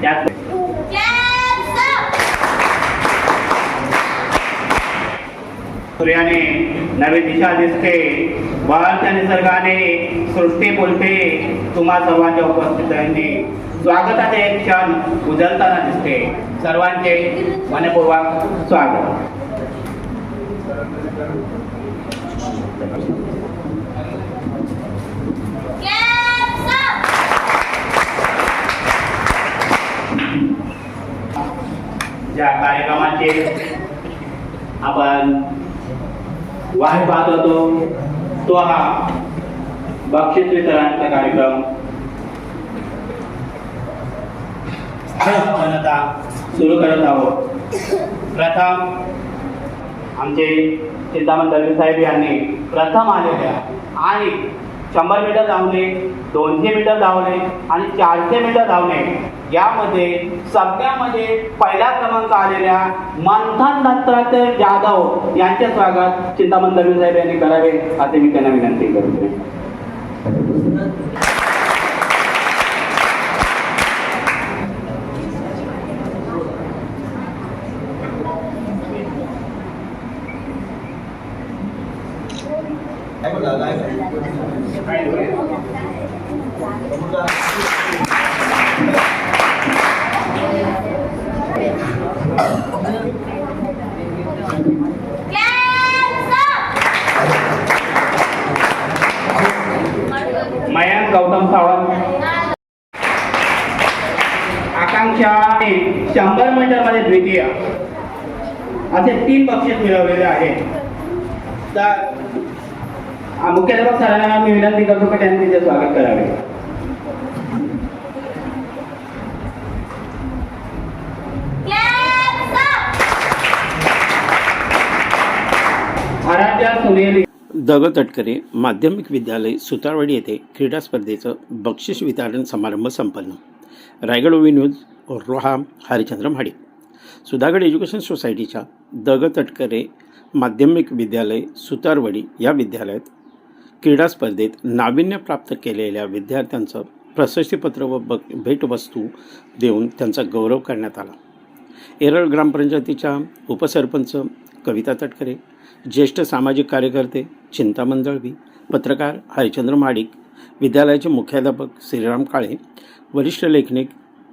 त्यात सूर्याने नवी दिशा दिसते. बळाच्या निसर्गाने सृष्टी बोलते. तुम्हा सर्वांच्या उपस्थितीने स्वागताचे एक क्षण उजळताना दिसते. सर्वांचे मनपूर्वक स्वागत. ज्या कार्यक्रमाचे आपण वाट पाहत होतो तो हा बक्षीस वितरणाचा कार्यक्रम आपण आता सुरू करत आहोत प्रथम आमचे चिंतामण दळवी साहेब यांनी प्रथम आलेल्या आणि शंभर मीटर धावणे दोनशे मीटर धावणे आणि चारशे मीटर धावणे यामध्ये सगळ्यामध्ये पहिला क्रमांक आलेल्या मंथन दत्तात्रय जाधव यांचे स्वागत चिंतामण दवी साहेब यांनी करावे असे मी त्यांना विनंती करतो you. आकांक्षा आणि शंभर मीटरमध्ये द्वितीय. असे तीन बक्षीस मिळवलेले आहेत तर मुख्याध्यापक सरांना मी विनंती करतो की त्यांनी तिचे स्वागत करावे. आराध्या सुनेली. दग तटकरे माध्यमिक विद्यालय सुतारवाडी येथे क्रीडा स्पर्धेचं बक्षीस वितरण समारंभ संपन्न. रायगड ओवी न्यूज रोहा हरिचंद्र म्हाडे. सुधागड एज्युकेशन सोसायटीच्या दग तटकरे माध्यमिक विद्यालय सुतारवडी या विद्यालयात क्रीडा स्पर्धेत नाविन्य प्राप्त केलेल्या विद्यार्थ्यांचं प्रशस्तीपत्र व ब भेटवस्तू देऊन त्यांचा गौरव करण्यात आला. एरळ ग्रामपंचायतीच्या उपसरपंच कविता तटकरे ज्येष्ठ सामाजिक कार्यकर्ते चिंतामन दळवी पत्रकार हरिचंद्र माडिक विद्यालयाचे मुख्याध्यापक श्रीराम काळे वरिष्ठ लेखनिक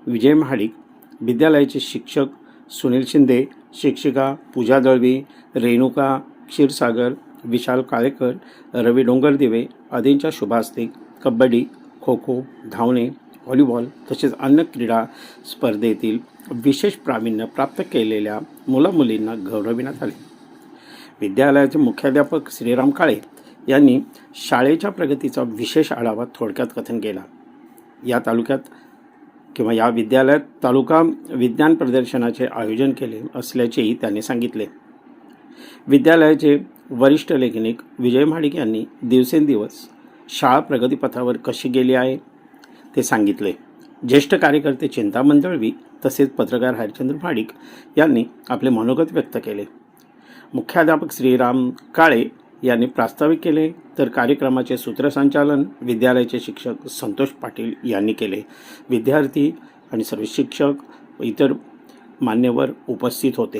विजय महाडिक विद्यालयाचे शिक्षक सुनील शिंदे शिक्षिका पूजा दळवी रेणुका क्षीरसागर विशाल काळेकर रवी डोंगरदिवे आदींच्या शुभास्ते कबड्डी खो खो धावणे व्हॉलीबॉल तसेच अन्य क्रीडा स्पर्धेतील विशेष प्रावीण्य प्राप्त केलेल्या मुलामुलींना गौरविण्यात आले. विद्यालयाचे मुख्याध्यापक श्रीराम काळे यांनी शाळेच्या प्रगतीचा विशेष आढावा थोडक्यात कथन केला. या तालुक्यात किंवा या विद्यालयात तालुका विज्ञान प्रदर्शनाचे आयोजन केले असल्याचेही त्यांनी सांगितले. विद्यालयाचे वरिष्ठ लेखनिक विजय महाडिक यांनी दिवसेंदिवस शाळा प्रगतीपथावर कशी गेली आहे ते सांगितले. ज्येष्ठ कार्यकर्ते चिंतामण दळवी तसेच पत्रकार हरिचंद्र म्हाडिक यांनी आपले मनोगत व्यक्त केले. मुख्याध्यापक श्रीराम काळे यांनी प्रास्ताविक केले तर कार्यक्रमाचे सूत्रसंचालन विद्यालयाचे शिक्षक संतोष पाटील यांनी केले. विद्यार्थी आणि सर्व शिक्षक इतर मान्यवर उपस्थित होते.